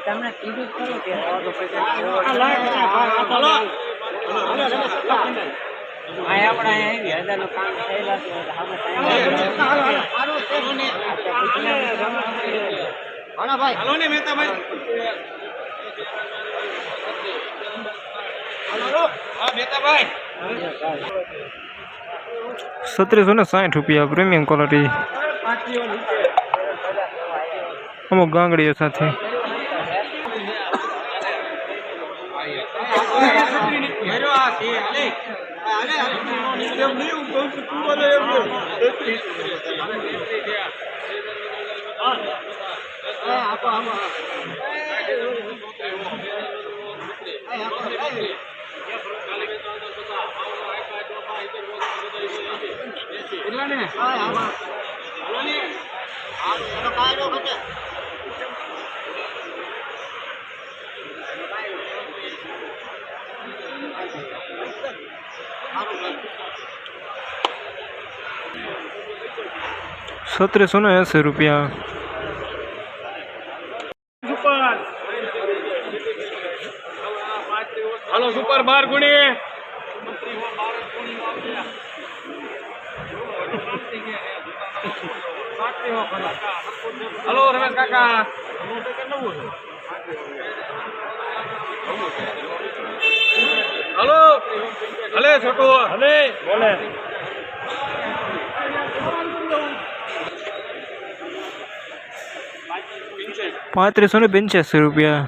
તમને કીધું ખરું કે સત્રીસો ને સાઠ રૂપિયા પ્રીમિયમ ક્વોલિટી અમુક ગાંગડીઓ સાથે હેરો આ છે હાલે હાલે એમ નહીં હું કહું છું તું બોલે એમ. એટલા ને હાલો સત્રીસો ને એંસી રૂપિયા સુપર હાલો સુપર બાર ગુણી હલો રમેશ કાકા હલો હલે છોટુ હલે બોલે પાંત્રીસો ને પંચ્યાસી રૂપિયા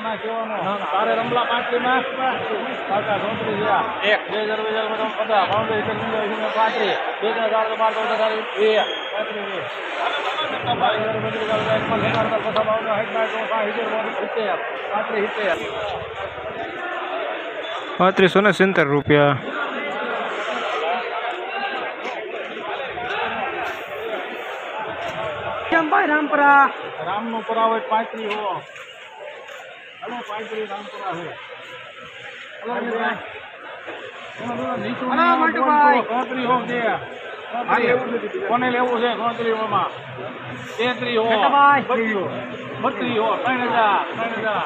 તારે રમલા પાંત્રીમાં કાકા ચોત્રીસ ગયા એક બે હજાર બે હજાર બધા પચાસ બાવન એકર પાંત્રીસ બે હજાર ચાર બાર ચૌદ હજાર બે પાંત્રીસો ને સિત્તેર રૂપિયા રામપરા રામનો પુરા હોય પાંત્રી હો હલો પાંત્રી રામપુરા હો કોને લેવું છે? ચોત્રી હોમાં. તેત્રી હો. બત્રી હો. ત્રણ હજાર. ત્રણ હજાર.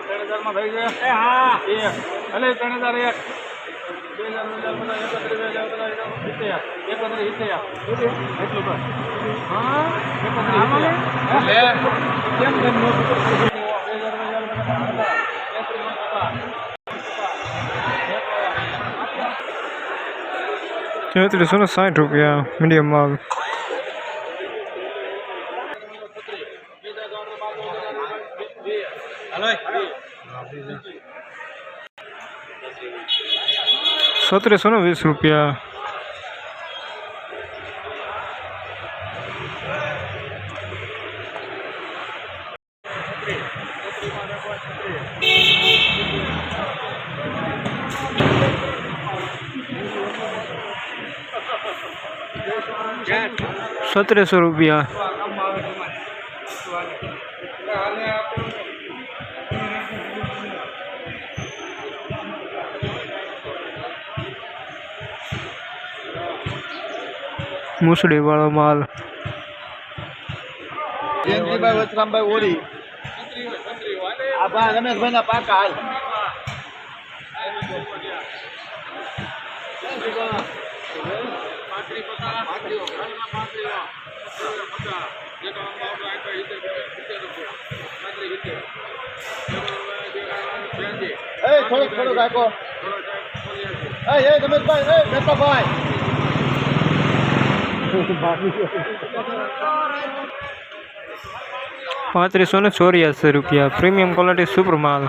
ત્રણ હજારમાં થઈ એ હા. એક ભલે ત્રણ હજાર એક. બે હજાર એકત્રીસ એકત્રીસ એટલું કર હા? એકત્રીસ કેમ કેમ ચોત્રીસો ને સાઠ રૂપિયા મીડિયમ માલ સત્રીસો ને વીસ રૂપિયા સત્રીસો રૂપિયા મુસળી વાળો માલ જયંતિભાઈ વસરામભાઈ ઓરી આ બા રમેશભાઈ ના પાકા એ થોડુંક થોડુંક આખો એ એ રમેશભાઈ એ મહેતાભાઈ પાંત્રીસો ને ચોર્યાસી રૂપિયા પ્રીમિયમ ક્વોલિટી સુપર માલ